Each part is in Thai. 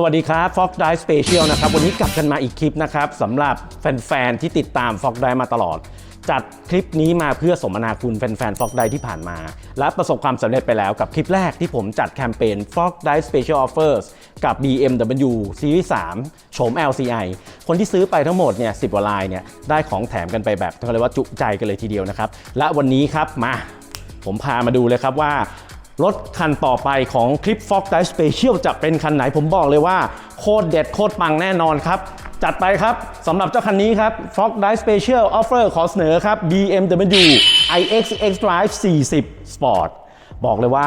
สวัสดีครับ Fox Drive Special นะครับ วันนี้กลับกันมาอีกคลิปนะครับสำหรับแฟน ๆ ที่ติดตาม Fox Drive มาตลอด จัดคลิปนี้มาเพื่อสมนาคุณแฟนๆ Fox Drive ที่ผ่านมา และประสบความสำเร็จไปแล้วกับคลิปแรกที่ผมจัดแคมเปญ Fox Drive Special Offers กับ BMW Series 3โฉม LCI คนที่ซื้อไปทั้งหมดเนี่ย10กว่าลายเนี่ยได้ของแถมกันไปแบบเขาเรียกว่าจุใจกันเลยทีเดียวนะครับและวันนี้ครับมาผมพามาดูเลยครับว่า รถคันต่อไปของคลิป Fox Drive Special จะเป็นคันไหนผมบอกเลยว่า โคตรเด็ดโคตรปังแน่นอนครับ จัดไปครับสำหรับเจ้าคันนี้ครับ Fox Drive Special Offer ขอเสนอครับ BMW iX X Drive 40 Sport บอกเลยว่า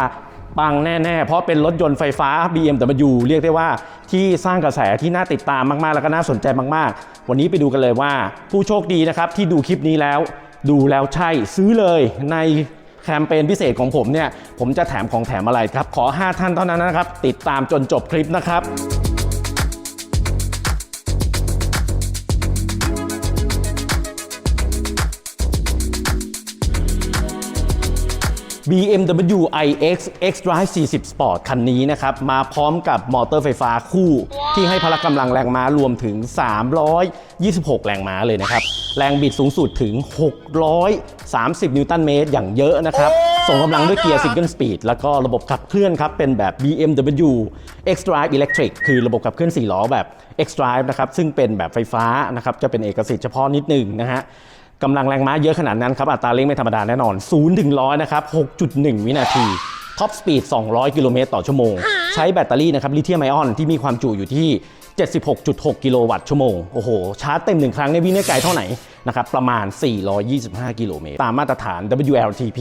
ปังแน่ๆ เพราะเป็นรถยนต์ไฟฟ้า BMW เรียกได้ว่าที่สร้างกระแสที่น่าติดตามมากๆ แล้วก็น่าสนใจมากๆ วันนี้ไปดูกันเลยว่า ผู้โชคดีนะครับที่ดูคลิปนี้แล้ว ดูแล้วใช่ซื้อเลยใน แคมเปญพิเศษของผมเนี่ย ผมจะแถมของแถมอะไรครับ ขอ 5 ท่านเท่านั้นนะครับ ติดตามจนจบคลิปนะครับ BMW iX X Drive 40 Sport คันนี้นะครับ มาพร้อมกับมอเตอร์ไฟฟ้าคู่ ที่ให้พละกำลังแรงม้ารวมถึง 326 แรงม้าเลยนะครับ แรงบิดสูงสุดถึง 630 นิวตันเมตรอย่างเยอะนะครับ ส่งกำลังด้วยเกียร์ซิงเกิลสปีดแล้วก็ระบบขับเคลื่อนครับ เป็นแบบ BMW X Drive Electric คือระบบขับเคลื่อน 4 ล้อแบบ X Drive นะครับ ซึ่งเป็นแบบไฟฟ้านะครับ จะเป็นเอกสิทธิ์เฉพาะนิดหนึ่งนะฮะกำลังแรงม้าเยอะขนาดนั้นครับ อัตราเร่งไม่ธรรมดาแน่นอน 0 ถึง 100 นะครับ 6.1 วินาที ท็อปสปีด 200 กิโลเมตรต่อชั่วโมง ใช้แบตเตอรี่นะครับลิเธียมไอออนที่มีความจุอยู่ที่ 76.6 กิโลวัตต์ชั่วโมง โอ้โห ชาร์จเต็มหนึ่งครั้งในวิ่งได้ไกลเท่าไหร่นะครับ ประมาณ 425 กิโลเมตร ตามมาตรฐาน WLTP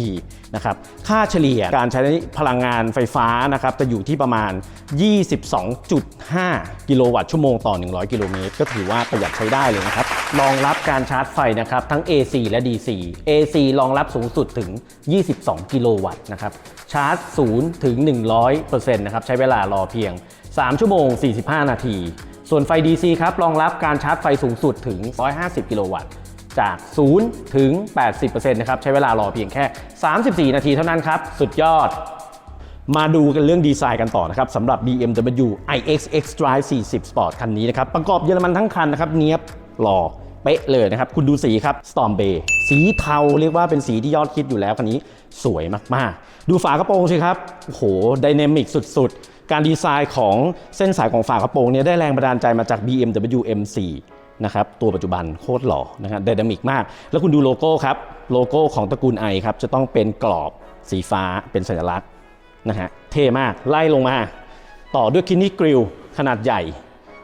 นะครับ ค่าเฉลี่ยการใช้พลังงานไฟฟ้านะครับ จะอยู่ที่ประมาณ 22.5 กิโลวัตต์ชั่วโมงต่อ 100 กิโลเมตร ก็ถือว่าประหยัดใช้ได้เลยนะครับ รองรับการชาร์จไฟนะครับ ทั้ง AC และ DC AC รองรับสูงสุดถึง 22 กิโลวัตต์นะครับ ชาร์จ 0 ถึง 100%นะครับ ใช้เวลารอเพียง 3 ชั่วโมง 45 นาที ส่วนไฟ DC ครับรองรับการชาร์จไฟสูงสุดถึง 150 กิโลวัตต์ จาก 0 ถึง 80%นะครับ ใช้เวลารอเพียงแค่ 34 นาทีเท่านั้นครับ สุดยอด มาดูกันเรื่องดีไซน์กันต่อนะครับสำหรับ BMW iX X Drive 40 Sport คันนี้นะครับ ประกอบเยอรมันทั้งคันนะครับ เนียบหล่อเป๊ะเลยนะครับ คุณดูสีครับ Storm Bay สีเทาเรียกว่าเป็นสีที่ยอดคิดอยู่แล้วคันนี้สวยมาก ๆ ดูฝากระโปรงสิครับ โอ้โหไดนามิกสุด ๆ การดีไซน์ของเส้นสายของฝากระโปรงเนี่ยได้แรงบันดาลใจมาจาก BMW M4 นะครับตัวปัจจุบันโคตรหล่อนะครับไดนามิกมาก แล้วคุณดูโลโก้ครับ โลโก้ของตระกูล i ครับ จะต้องเป็นกรอบสีฟ้าเป็นสัญลักษณ์นะฮะเท่มากไล่ลงมา ต่อด้วยคินนี่กริลขนาดใหญ่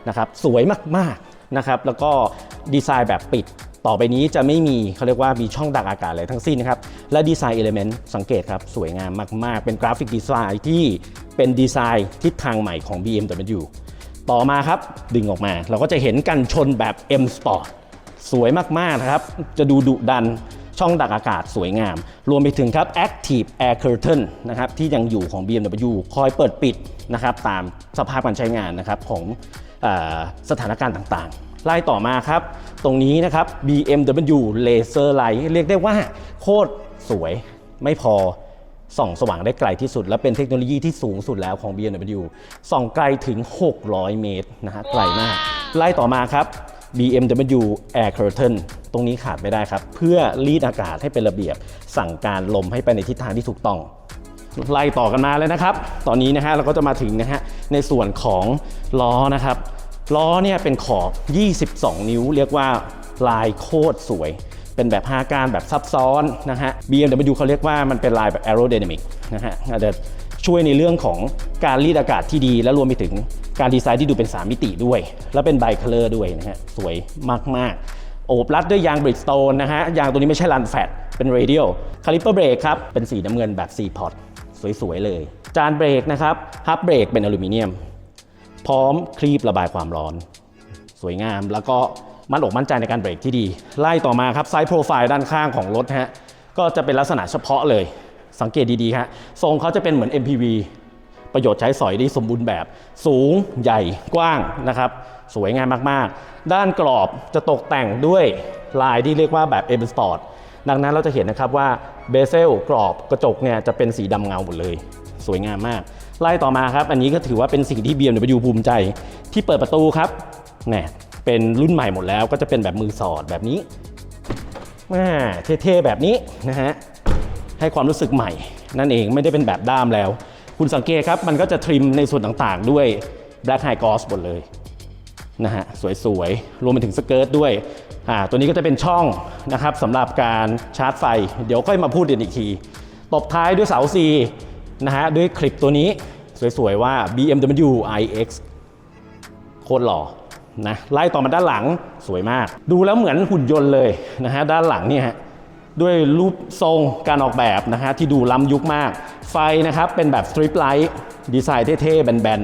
นะครับสวยมากๆนะครับแล้วก็ดีไซน์แบบปิด ต่อไปนี้จะไม่มีเขาเรียกว่ามีช่องดักอากาศอะไรทั้งสิ้นนะครับ และดีไซน์เอลิเมนต์สังเกตครับ สวยงามมาก ๆ เป็นกราฟิกดีไซน์ที่เป็นดีไซน์ทิศทางใหม่ของ BMW ต่อมาครับดึงออกมา เราก็จะเห็นกันชนแบบ M Sport สวยมาก ๆ นะครับ จะดูดุดันช่องดักอากาศสวยงาม รวมไปถึงครับ Active Air Curtain นะครับที่ยังอยู่ของ BMW คอยเปิดปิดนะครับตามสภาพการใช้งานนะครับของอสถานการณ์ต่างๆ ไล่ต่อมาครับ ตรงนี้นะครับ BMW Laser Light เรียกได้ว่าโคตรสวยไม่พอส่องสว่างได้ไกลที่สุด และเป็นเทคโนโลยีที่สูงสุดแล้วของ BMW ส่องไกลถึง 600 เมตรนะฮะไกลมาก ไล่ต่อมาครับ BMW Air Curtain ตรงนี้ขาดไม่ได้ครับ เพื่อรีดอากาศให้เป็นระเบียบ สั่งการลมให้ไปในทิศทางที่ถูกต้อง ไล่ต่อกันมาเลยนะครับ ตอนนี้นะฮะเราก็จะมาถึงนะฮะในส่วนของล้อนะครับ ล้อเนี่ยเป็นขอบ 22 นิ้ว เรียกว่าลายโคตรสวย เป็นแบบ 5การแบบซับซ้อนนะฮะ BMW เขาเรียกว่ามันเป็นลายแบบ aerodynamic นะฮะอาจจะช่วยในเรื่องของการรีดอากาศที่ดี และรวมไปถึงการดีไซน์ที่ดูเป็น 3 มิติด้วย และเป็นไบเคลอร์ด้วยนะฮะ สวยมาก ๆ โอบรัดด้วยยางบริดสโตนนะฮะ ยางตัวนี้ไม่ใช่ลันแฟตเป็นเรเดียลคาลิปเปอร์เบรกครับ เป็นสีน้ำเงินแบบ C พอตสวย ๆ เลย จานเบรกนะครับฮับเบรกเป็นอลูมิเนียม พร้อมคลีประบายความร้อน สวยงาม แล้วก็มั่นอกมั่นใจในการเบรกที่ดี ไล่ต่อมาครับไซส์โปรไฟล์ด้านข้างของรถฮะก็จะเป็นลักษณะเฉพาะเลย สังเกตดีๆฮะทรงเขาจะเป็นเหมือน MPV ประโยชน์ใช้สอยได้สมบูรณ์แบบ สูงใหญ่กว้างนะครับ สวยงามมากๆ ด้านกรอบจะตกแต่งด้วยลายที่เรียกว่าแบบ M Sport ดังนั้นเราจะเห็นนะครับว่าเบเซลกรอบกระจกเนี่ยจะเป็นสีดำเงาหมดเลย สวยงามมาก ไล่ต่อมาครับ อันนี้ก็ถือว่าเป็นสิ่งที่ BMW ภูมิใจ ที่เปิดประตูครับเนี่ยเป็นรุ่นใหม่หมดแล้วก็จะเป็นแบบมือสอดแบบนี้แม่เท่ๆแบบนี้นะฮะให้ความรู้สึกใหม่ นั่นเองไม่ได้เป็นแบบด้ามแล้ว คุณสังเกตครับ มันก็จะทริมในส่วนต่างๆ ด้วย Black High Gloss หมดเลยนะฮะสวยๆ รวมไปถึงสเกิร์ตด้วยอ่าตัวนี้ก็จะเป็นช่องนะครับสำหรับการชาร์จไฟ เดี๋ยวค่อยมาพูดกันอีกที ตบท้ายด้วยเสา C นะฮะด้วยคลิปตัวนี้สวยๆว่า BMW iX โคตรหล่อนะไล่ต่อมาด้านหลังสวยมาก ดูแล้วเหมือนหุ่นยนต์เลยนะฮะด้านหลังเนี่ยฮะด้วยรูปทรงการออกแบบนะฮะที่ดูล้ำยุคมาก ไฟนะครับเป็นแบบสตริปไลท์ดีไซน์เท่ๆแบน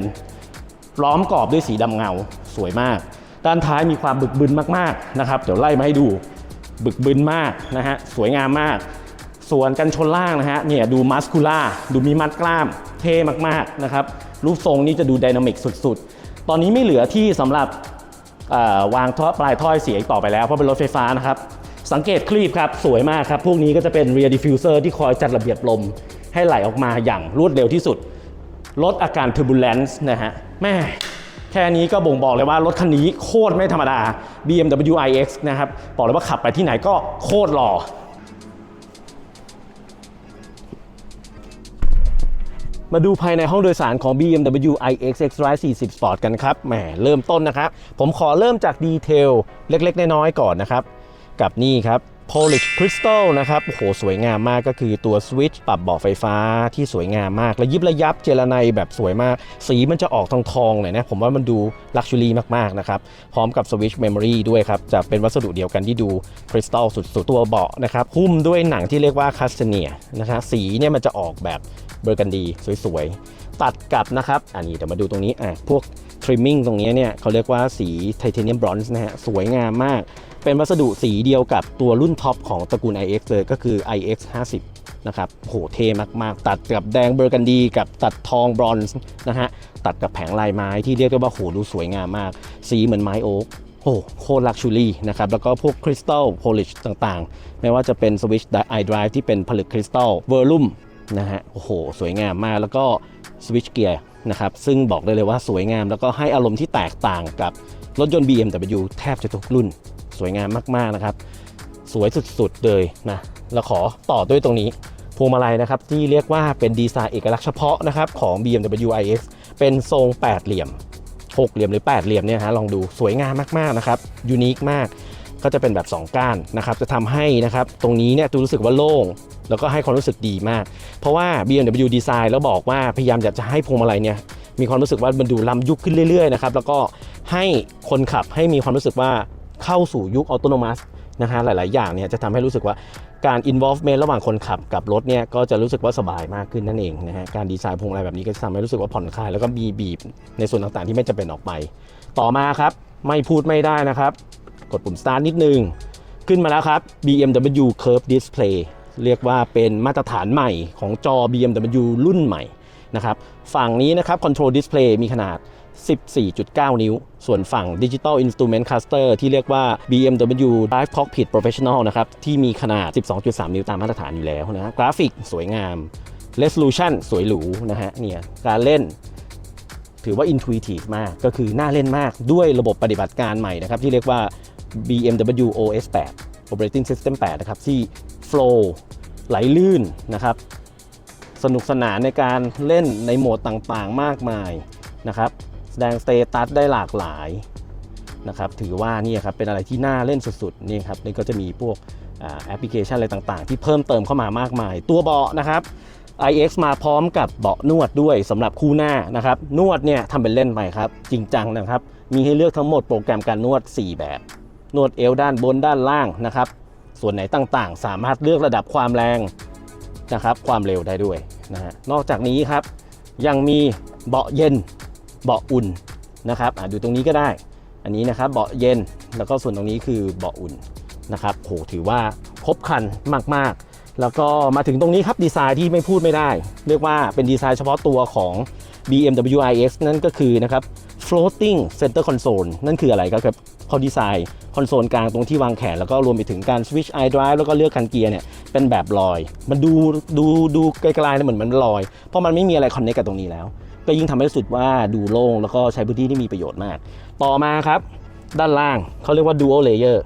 ๆล้อมกรอบด้วยสีดำเงาสวยมาก ด้านท้ายมีความบึกบึนมากๆนะครับ เดี๋ยวไล่มาให้ดูบึกบึนมากนะฮะสวยงามมาก ส่วนกันชนล่างนะฮะเนี่ยดูมัสคูล่าดูมีมัดกล้ามเท่มากๆนะครับรูปทรงนี่จะดูไดนามิกสุดๆ ตอนนี้ไม่เหลือที่สำหรับวางท่อปลายท่อเสียอีกต่อไปแล้วเพราะเป็นรถไฟฟ้านะครับ สังเกตคลีปครับ สวยมากครับ พวกนี้ก็จะเป็น rear diffuser ที่คอยจัดระเบียบลม ให้ไหลออกมาอย่างรวดเร็วที่สุด ลดอาการ turbulence นะฮะแม่แค่นี้ก็บ่งบอกเลยว่ารถคันนี้โคตรไม่ธรรมดา BMW iX นะครับ บอกเลยว่าขับไปที่ไหนก็โคตรหล่อ มาดูภายในห้องโดยสารของ BMW iX X-Drive 40 Sport กันครับ แหม เริ่มต้นนะครับ ผมขอเริ่มจากดีเทลเล็กๆ น้อยๆ ก่อนนะครับ กับนี่ครับ Polish Crystal นะครับ โอ้โห สวยงามมากก็คือตัวสวิตช์ปรับเบาะไฟฟ้าที่สวยงามมากและยิบระยับเจรไนแบบสวยมาก สีมันจะออกทองทองๆเลยนะ ผมว่ามันดูลักชัวรี่มาก ๆ นะครับ พร้อมกับสวิตช์เมมโมรีด้วยครับ จะเป็นวัสดุเดียวกันที่ดูคริสตัลสุดๆ ตัวเบาะนะครับ หุ้มด้วยหนังที่เรียกว่าคาสเนียนะครับสีเนี่ยมันจะออกแบบ เบอร์กันดีสวยๆ ตัดกับนะครับ อันนี้เดี๋ยวมาดูตรงนี้อะพวกทริมมิ่งตรงนี้เนี่ยเขาเรียกว่าสีไทเทเนียมบรอนซ์นะฮะสวยงามมาก เป็นวัสดุสีเดียวกับตัวรุ่นท็อปของตระกูล iX เลยก็คือ iX 50นะครับโหเท่มากๆ ตัดกับแดงเบอร์กันดี กับตัดทองบรอนซ์นะฮะตัดกับแผงลายไม้ที่เรียกได้ว่าโหดูสวยงามมาก สีเหมือนไม้โอ๊กโอ้โคตรลักชูรี่นะครับ แล้วก็พวกคริสตัลโพลิชต่างๆ ไม่ว่าจะเป็นสวิตช์ไอดรายที่เป็นผลึกคริสตัลเวอร์ลุ่ม นะฮะโอ้โห สวยงามมากแล้วก็สวิตช์เกียร์นะครับซึ่งบอกได้เลยว่าสวยงามแล้วก็ให้อารมณ์ที่แตกต่างกับรถยนต์ BMW แทบจะทุกรุ่น สวยงามมากๆนะครับ สวยสุดๆเลยนะแล้วขอต่อด้วยตรงนี้พวงมาลัยนะครับที่เรียกว่าเป็นดีไซน์เอกลักษณ์เฉพาะนะครับของ BMW iX เป็นทรงแปดเหลี่ยมหกเหลี่ยมหรือ8เหลี่ยมเนี่ยฮะลองดูสวยงามมากๆนะครับยูนิคมากก็จะเป็นแบบ 2 ก้านนะครับจะทำให้นะครับตรงนี้เนี่ยตูรู้สึกว่าโล่ง แล้วก็ให้ความรู้สึกดีมาก เพราะว่า BMW ดีไซน์แล้วบอกว่าพยายามอยากจะให้พวงมาลัยเนี่ยมีความรู้สึกว่ามันดูล้ำยุคขึ้นเรื่อยๆนะครับแล้วก็ให้คนขับให้มีความรู้สึกว่าเข้าสู่ยุคออโตโนมัสนะฮะหลาย ๆ อย่างเนี่ยจะทำให้รู้สึกว่าการ involvement ระหว่างคนขับกับรถเนี่ยก็จะรู้สึกว่าสบายมากขึ้นนั่นเองนะฮะการดีไซน์พวงมาลัยแบบนี้ก็จะทำให้รู้สึกว่าผ่อนคลายแล้วก็มีบีบในส่วนต่างๆ ที่ไม่จำเป็นออกไป ต่อมาครับไม่พูดไม่ได้นะครับ กดปุ่ม start นิดนึง ขึ้นมาแล้วครับ BMW Curve Display เรียกว่าเป็นมาตรฐานใหม่ของจอ BMW รุ่นใหม่นะครับฝั่งนี้นะครับ Control Display มีขนาด 14.9 นิ้ว ส่วนฝั่ง Digital Instrument Cluster ที่เรียกว่า BMW Drive Cockpit Professional นะครับ ที่มีขนาด 12.3 นิ้วตามมาตรฐานอยู่แล้วนะกราฟิกสวยงาม Resolution สวยหรูนะฮะเนี่ยการเล่นถือว่า intuitive มากก็คือน่าเล่นมากด้วยระบบปฏิบัติการใหม่นะครับ ที่เรียกว่า BMW OS 8 Operating System 8 นะครับ ที่ flow ไหลลื่นนะครับ สนุกสนานในการเล่นในโหมดต่างๆมากมายนะครับ แสดงสเตตัสได้หลากหลายนะครับ ถือว่านี่ครับเป็นอะไรที่น่าเล่นสุดๆนี่ครับนี่ก็จะมีพวกอแอปพลิเคชันอะไรต่างๆ ที่เพิ่มเติมเข้ามามากมาย ตัวเบาะนะครับ iX มาพร้อมกับเบาะนวดด้วยสำหรับคู่หน้านะครับ นวดเนี่ยทำเป็นเล่นไปครับ จริงจังนะครับ มีให้เลือกทั้งหมดโปรแกรมการนวด 4 แบบ นวดเอวด้านบนด้านล่างนะครับ ส่วนไหนต่างๆ สามารถเลือกระดับความแรงนะครับ ความเร็วได้ด้วยนะฮะนอกจากนี้ครับยังมีเบาะเย็นเบาะอุ่นนะครับดูตรงนี้ก็ได้ อันนี้นะครับเบาะเย็นแล้วก็ส่วนตรงนี้คือเบาะอุ่นนะครับโหถือว่าครบครันมากๆ แล้วก็มาถึงตรงนี้ครับดีไซน์ที่ไม่พูดไม่ได้ เรียกว่าเป็นดีไซน์เฉพาะตัวของ BMW iX นั่นก็คือนะครับ floating center console นั่นคืออะไรก็คือเขาดีไซน์คอนโซลกลางตรงที่วางแขน แล้วก็รวมไปถึงการ switch i drive แล้วก็เลือกคันเกียร์เนี่ยเป็นแบบลอย มันดูดูดูไกลๆเนี่ยเหมือนมันลอย เพราะมันไม่มีอะไรคอนเนคกับตรงนี้แล้ว ก็ยิ่งทำให้รู้สึกว่าดูโล่งแล้วก็ใช้พื้นที่ที่มีประโยชน์มาก ต่อมาครับ ด้านล่างเขาเรียกว่า dual layer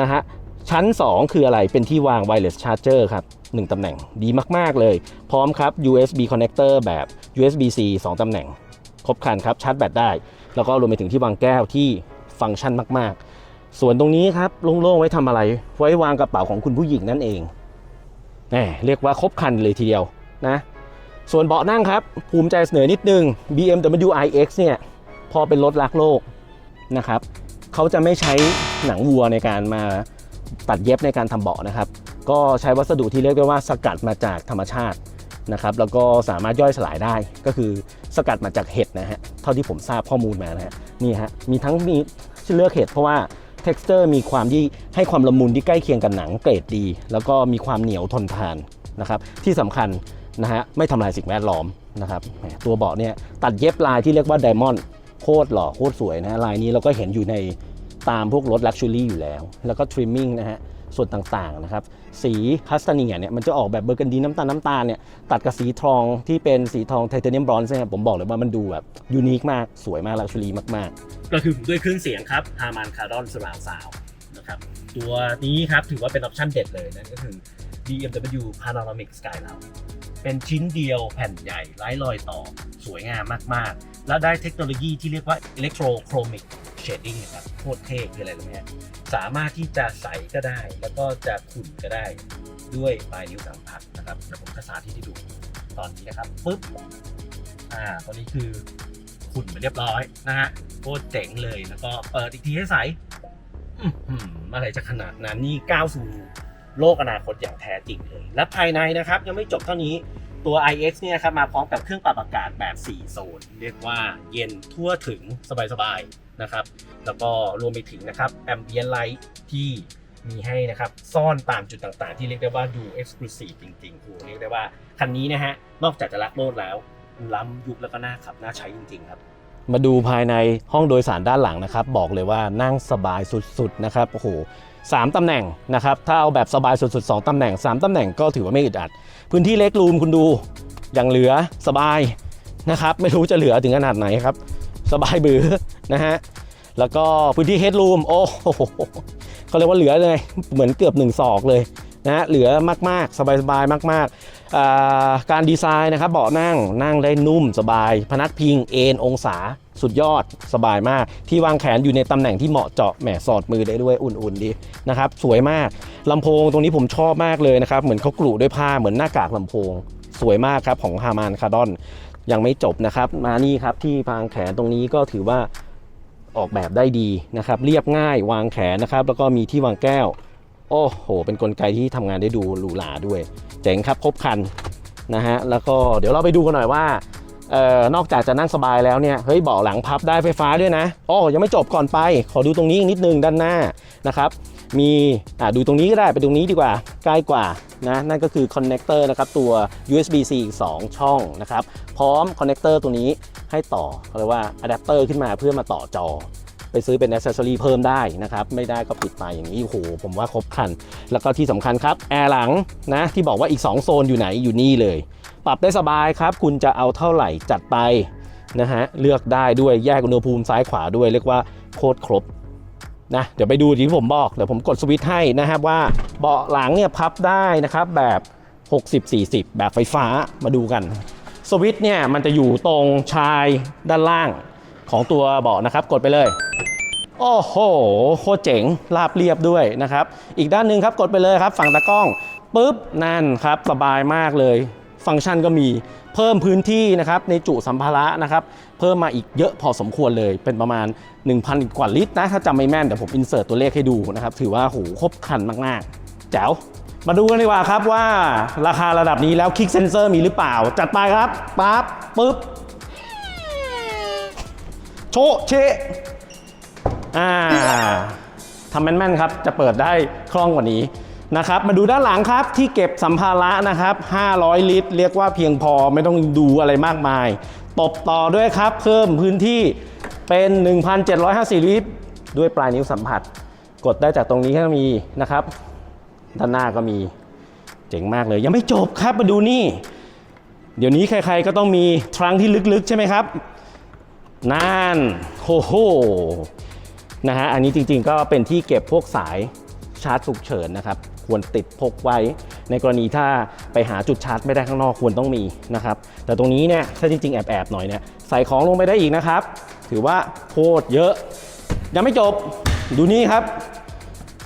นะฮะชั้น 2 คืออะไรเป็นที่วาง wireless charger ครับ1ตำแหน่งดีมาก ๆ เลย พร้อมครับ USB connector แบบ USB-C 2ตำแหน่ง ครบครันครับชาร์จแบตได้ แล้วก็รวมไปถึงที่วางแก้วที่ฟังก์ชันมาก ๆ ส่วนตรงนี้ครับโล่งๆไว้ทำอะไร ไว้วางกระเป๋าของคุณผู้หญิงนั่นเองแหมเรียกว่าครบครันเลยทีเดียวนะ ส่วนเบาะนั่งครับ ภูมิใจเสนอนิดนึง BMW iX เนี่ยพอเป็นรถรักโลกนะครับเขาจะไม่ใช้หนังวัวในการมาตัดเย็บในการทำเบาะนะครับ ก็ใช้วัสดุที่เรียกได้ว่าสกัดมาจากธรรมชาติ นะครับแล้วก็สามารถย่อยสลายได้ก็คือสกัดมาจากเห็ดนะฮะเท่าที่ผมทราบข้อมูลมานะฮะนี่ฮะมีทั้งมีเลือกเห็ดเพราะว่า texture มีความที่ให้ความละมุนที่ใกล้เคียงกับหนังเกรดดี แล้วก็มีความเหนียวทนทานนะครับที่สำคัญนะฮะไม่ทำลายสิ่งแวดล้อมนะครับตัวเบาะเนี่ยตัดเย็บลายที่เรียกว่าไดมอนด์โคตรหล่อโคตรสวยนะลายนี้เราก็เห็นอยู่ในตามพวกรถลักชัวรี่อยู่แล้ว แล้วก็ทริมมิ่งนะฮะ ส่วนต่างๆนะครับ สีคัสตาเนียเนี่ยมันจะออกแบบเบอร์กันดีน้ำตาลน้ำตาลเนี่ยตัดกับสีทองที่เป็นสีทองไทเทเนียมบรอนซ์เนี่ยผมบอกเลยว่ามันดูแบบยูนิคมากสวยมากลักชัวรี่มากๆก็คือด้วยเครื่องเสียงครับ Harman Kardon Surround Sound นะครับตัวนี้ครับถือว่าเป็นออปชั่นเด็ดเลยนั่นก็คือ BMW Panoramic Skyline เป็นชิ้นเดียวแผ่นใหญ่ไร้รอยต่อสวยงามมากๆ แล้วได้เทคโนโลยีที่เรียกว่า Electrochromic Shading นะครับโคตรเท่คืออะไรรู้ไหมสามารถที่จะใสก็ได้ แล้วก็จะขุ่นก็ได้ด้วยปลายนิ้วสัมผัสนะครับเดี๋ยวผมจะสาธิตให้ดูตอนนี้นะครับปึ๊บอ่าตอนนี้คือขุ่นไปเรียบร้อยนะฮะโคตรเจ๋งเลยแล้วก็เปิดอีกทีให้ใสอื้อหืออะไรจะขนาดนั้นนี่ก้าวสู่ โลกอนาคตอย่างแท้จริงเลย และภายในนะครับยังไม่จบเท่านี้ตัว iX เนี่ยครับมาพร้อมกับเครื่องปรับอากาศแบบ 4 โซน เรียกว่าเย็นทั่วถึงสบายๆนะครับ แล้วก็รวมไปถึงนะครับแอมเบียนไลท์ที่มีให้นะครับ ซ่อนตามจุดต่างๆ ที่เรียกได้ว่าดูเอ็กซ์คลูซีฟจริงๆคือเรียกได้ว่า คันนี้นะฮะ นอกจากจะรักโลดแล้ว ล้ำยุคแล้วก็น่าขับ น่าใช้จริงๆครับ มาดูภายในห้องโดยสารด้านหลังนะครับ บอกเลยว่านั่งสบายสุดๆนะครับโอ้โห สามตำแหน่งนะครับ ถ้าเอาแบบสบายสุดๆ 2 ตำแหน่ง 3 ตำแหน่งก็ถือว่าไม่อึดอัด พื้นที่เล็กรูมคุณดูอย่างเหลือสบายนะครับ ไม่รู้จะเหลือถึงขนาดไหนครับ สบายบือนะฮะ แล้วก็พื้นที่เฮดรูมโอ้โหเขาเรียกว่าเหลือเลย เหมือนเกือบ1ศอกเลยนะฮะเหลือมากๆ สบายๆ มาก ๆ การดีไซน์นะครับเบาะนั่งนั่งได้นุ่มสบาย พนักพิงเอนองศาสุดยอดสบายมาก ที่วางแขนอยู่ในตำแหน่งที่เหมาะเจาะแหมสอดมือได้ด้วยอุ่นๆดีนะครับสวยมากลำโพงตรงนี้ผมชอบมากเลยนะครับเหมือนเขากลุด้วยผ้าเหมือนหน้ากากลำโพง สวยมากครับของฮามานคาร์ดอนยังไม่จบนะครับมานี่ครับที่วางแขนตรงนี้ก็ถือว่าออกแบบได้ดีนะครับ เรียบง่ายวางแขนนะครับ แล้วก็มีที่วางแก้ว โอ้โห เป็นกลไกที่ทำงานได้ดูหรูหราด้วย เจ๋งครับครบครันนะฮะ แล้วก็เดี๋ยวเราไปดูกันหน่อยว่าเอ่อนอกจากจะนั่งสบายแล้วเนี่ย เฮ้ย เบาะหลังพับได้ไฟฟ้าด้วยนะอ๋อยังไม่จบก่อนไป ขอดูตรงนี้อีกนิดนึงด้านหน้านะครับ มีอ่าดูตรงนี้ก็ได้ ไปตรงนี้ดีกว่า ใกล้กว่านะ นั่นก็คือคอนเนคเตอร์นะครับ ตัว USB-C อีก 2 ช่องนะครับ พร้อมคอนเนคเตอร์ตัวนี้ให้ต่อเขาเรียกว่าอะแดปเตอร์ขึ้นมาเพื่อมาต่อจอ ไปซื้อเป็นอ c เซสซอรีเพิ่มได้นะครับ ไม่ได้ก็ปิดไปอย่างนี้โอ้โหผมว่าครบครัน แล้วก็ที่สำคัญครับ แอร์หลังนะที่บอกว่าอีก 2 โซนอยู่ไหนอยู่นี่เลย ปรับได้สบายครับ คุณจะเอาเท่าไหร่จัดไปนะฮะเลือกได้ด้วยแยกอุณหภูมิซ้ายขวาด้วย เรียกว่าโคตรครบนะเดี๋ยวไปดูที่ผมบอกเดี๋ยวผมกดสวิตช์ให้นะครับว่าเบาะหลังเนี่ยพับได้นะครับแบบ 60-40 แบบไฟฟ้ามาดูกัน สวิตช์เนี่ยมันจะอยู่ตรงชายด้านล่างของตัวเบาะนะครับ กดไปเลย โอ้โห โคเจ๋งราบเรียบด้วยนะครับ อีกด้านหนึ่งครับกดไปเลยครับ ฝั่งตากล้องปุ๊บนั่นครับ สบายมากเลย ฟังก์ชันก็มีเพิ่มพื้นที่นะครับในจุสัมภาระนะครับ เพิ่มมาอีกเยอะพอสมควรเลยเป็นประมาณ 1,000กว่าลิตรนะ ถ้าจำไม่แม่นเดี๋ยวผมอินเสิร์ตตัวเลขให้ดูนะครับ ถือว่าโหครบคันมากๆแจ๋วมาดูกันดีกว่าครับว่าราคาระดับนี้แล้วคลิกเซนเซอร์มีหรือเปล่า จัดไปครับปั๊บปุ๊บโชเช อ่าทำแม่นๆครับ จะเปิดได้คล่องกว่านี้นะครับมาดูด้านหลังครับที่เก็บสัมภาระนะครับ 500 ลิตร เรียกว่าเพียงพอไม่ต้องดูอะไรมากมาย ตบต่อด้วยครับ เพิ่มพื้นที่เป็น 1,750 ลิตร ด้วยปลายนิ้วสัมผัส กดได้จากตรงนี้ก็มีนะครับ ด้านหน้าก็มีเจ๋งมากเลย ยังไม่จบครับมาดูนี่ เดี๋ยวนี้ใครๆก็ต้องมีทรังที่ลึกๆ ใช่ไหมครับนั่นโอ้โห นะฮะอันนี้จริงๆก็เป็นที่เก็บพวกสายชาร์จฉุกเฉินนะครับควรติดพกไว้ ในกรณีถ้าไปหาจุดชาร์จไม่ได้ข้างนอกควรต้องมีนะครับแต่ตรงนี้เนี่ยถ้าจริงๆ แอบๆหน่อยเนี่ยใส่ของลงไปได้อีกนะครับ ถือว่าโคตรเยอะ ยังไม่จบดูนี่ครับ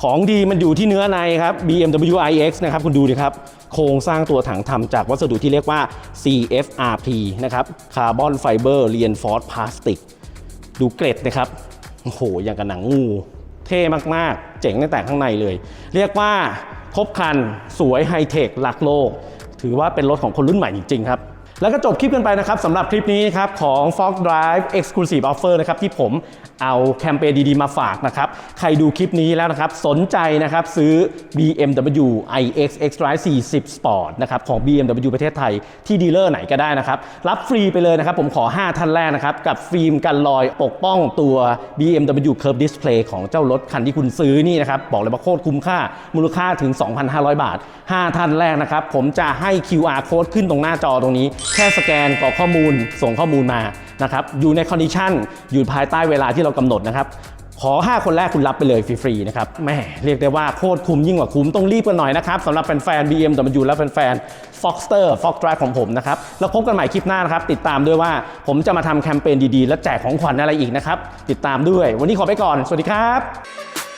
ของดีมันอยู่ที่เนื้อในครับ BMW iX นะครับคุณดูดิครับโครงสร้างตัวถังทำจากวัสดุที่เรียกว่า CFRP นะครับ Carbon Fiber Reinforced Plastic ดูเกร็ดนะครับ โอ้โหอย่างกับหนังงู เท่มากๆ เจ๋งตั้งแต่ข้างในเลย เรียกว่าครบคันสวยไฮเทคหลักโลก ถือว่าเป็นรถของคนรุ่นใหม่จริงๆครับ แล้วก็จบคลิปกันไปนะครับสำหรับคลิปนี้ครับของ Fox Drive Exclusive Offer นะครับที่ผมเอาแคมเปญดีๆมาฝากนะครับ ใครดูคลิปนี้แล้วนะครับ สนใจนะครับซื้อ BMW iX X Drive 40 Sport นะครับของ BMW ประเทศไทยที่ดีลเลอร์ไหนก็ได้นะครับ รับฟรีไปเลยนะครับ ผมขอ 5 ท่านแรกนะครับ กับฟิล์มกันรอยปกป้องตัว BMW Curve Display ของเจ้ารถคันที่คุณซื้อนี่นะครับ บอกเลยว่าโคตรคุ้มค่ามูลค่าถึง 2,500 บาท 5 ท่านแรกนะครับ ผมจะให้ QR code ขึ้นตรงหน้าจอตรงนี้แค่สแกนกรอกข้อมูลส่งข้อมูลมานะครับอยู่ในคอนดิชันอยู่ภายใต้เวลาที่เรากำหนดนะครับขอ 5 คนแรกคุณรับไปเลยฟรีๆนะครับแม่เรียกได้ว่าโคตรคุ้มยิ่งกว่าคุ้มต้องรีบกันหน่อยนะครับสำหรับแฟนๆ BMW และแฟนๆ Foxster Fox Drive ของผมนะครับ แล้วพบกันใหม่คลิปหน้านะครับ ติดตามด้วยว่าผมจะมาทำแคมเปญดีๆ และแจกของขวัญอะไรอีกนะครับ ติดตามด้วย วันนี้ขอไปก่อน สวัสดีครับ